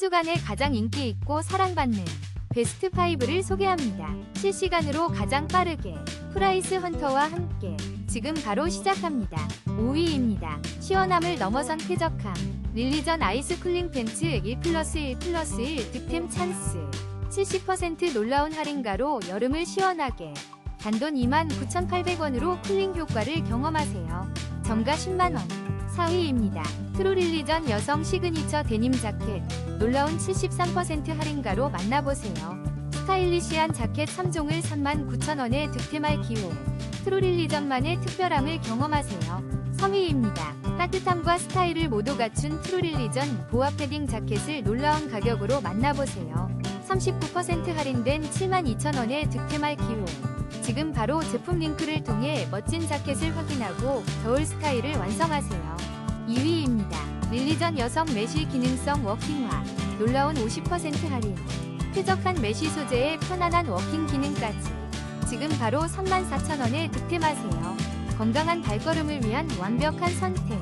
주간에 가장 인기 있고 사랑받는 베스트 5를 소개합니다. 실시간으로 가장 빠르게 프라이스 헌터와 함께 지금 바로 시작합니다. 5위입니다. 시원함을 넘어선 쾌적함. 릴리전 아이스 쿨링 팬츠 1 플러스 1 플러스 1 득템 찬스. 70% 놀라운 할인가로 여름을 시원하게. 단돈 29,800원으로 쿨링 효과를 경험하세요. 정가 10만원. 4위입니다. 트루릴리전 여성 시그니처 데님 자켓. 놀라운 73% 할인가로 만나보세요. 스타일리시한 자켓 3종을 39,000원에 득템할 기회. 트루릴리전만의 특별함을 경험하세요. 3위입니다. 따뜻함과 스타일을 모두 갖춘 트루릴리전 보아 패딩 자켓을 놀라운 가격으로 만나보세요. 39% 할인된 72,000원에 득템할 기회. 지금 바로 제품 링크를 통해 멋진 자켓을 확인하고 겨울 스타일을 완성하세요. 2위입니다. 릴리전 여성 매실 기능성 워킹화. 놀라운 50% 할인. 쾌적한 매실 소재의 편안한 워킹 기능까지. 지금 바로 34,000원에 득템하세요. 건강한 발걸음을 위한 완벽한 선택.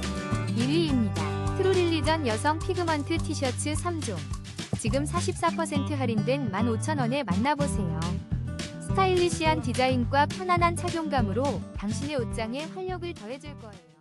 1위입니다. 트루릴리전 여성 피그먼트 티셔츠 3종. 지금 44% 할인된 15,000원에 만나보세요. 스타일리시한 디자인과 편안한 착용감으로 당신의 옷장에 활력을 더해줄 거예요.